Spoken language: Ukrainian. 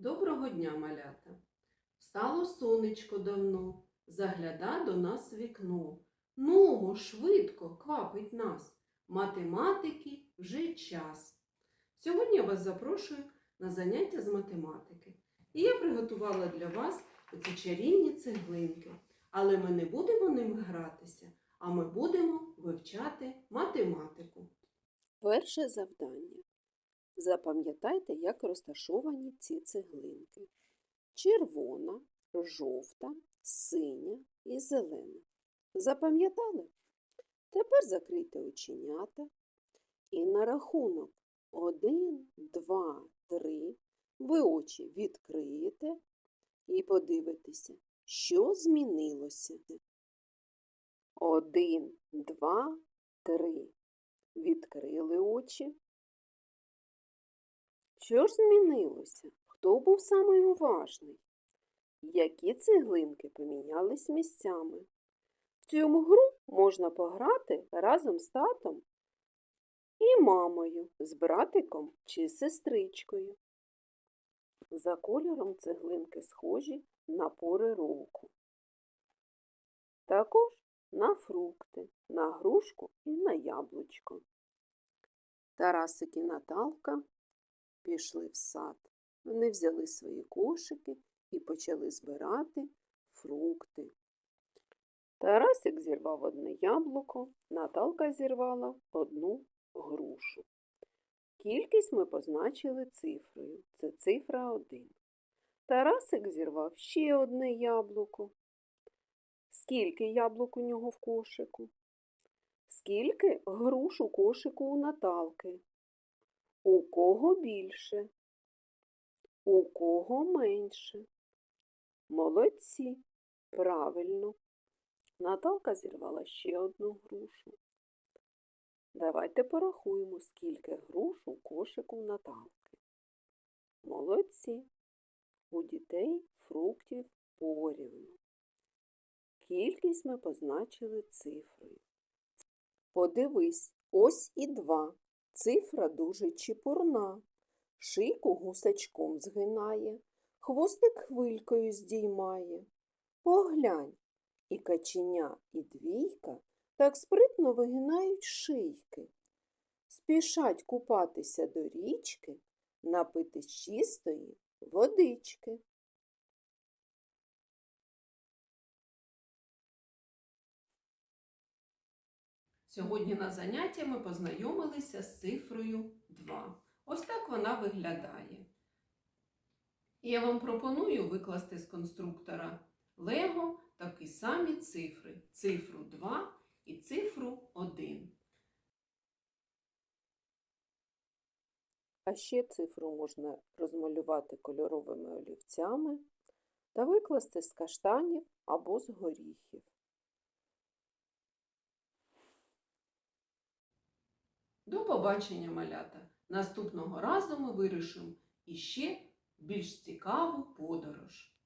Доброго дня, малята! Встало сонечко давно, загляда до нас вікно. Нумо, швидко, квапить нас, математики вже час. Сьогодні я вас запрошую на заняття з математики. І я приготувала для вас оці чарівні цеглинки. Але ми не будемо ними гратися, а ми будемо вивчати математику. Перше завдання. Запам'ятайте, як розташовані ці цеглинки. Червона, жовта, синя і зелена. Запам'ятали? Тепер закрийте оченята і на рахунок 1, 2, 3 ви очі відкриєте і подивитеся, що змінилося. 1, 2, 3. Відкрили очі. Що ж змінилося? Хто був самий уважний? Які цеглинки помінялись місцями? В цьому гру можна пограти разом з татом і мамою, з братиком чи сестричкою. За кольором цеглинки схожі на пори року. Також на фрукти, на грушку і на яблучко. Тарасик і Наталка пішли в сад. Вони взяли свої кошики і почали збирати фрукти. Тарасик зірвав одне яблуко, Наталка зірвала одну грушу. Кількість ми позначили цифрою. Це цифра 1. Тарасик зірвав ще одне яблуко. Скільки яблук у нього в кошику? Скільки груш у кошику у Наталки? У кого більше? У кого менше? Молодці. Правильно. Наталка зірвала ще одну грушу. Давайте порахуємо, скільки груш у кошику Наталки. Молодці. У дітей фруктів порівну. Кількість ми позначили цифрою. Подивись, ось і два. Цифра дуже чіпурна. Шийку гусачком згинає, хвостик хвилькою здіймає. Поглянь, і каченя, і двійка так спритно вигинають шийки. Спішать купатися до річки, напити чистої водички. Сьогодні на заняття ми познайомилися з цифрою 2. Ось так вона виглядає. Я вам пропоную викласти з конструктора Лего такі самі цифри. Цифру 2 і цифру 1. А ще цифру можна розмалювати кольоровими олівцями та викласти з каштанів або з горіхів. До побачення, малята! Наступного разу ми вирішимо іще більш цікаву подорож.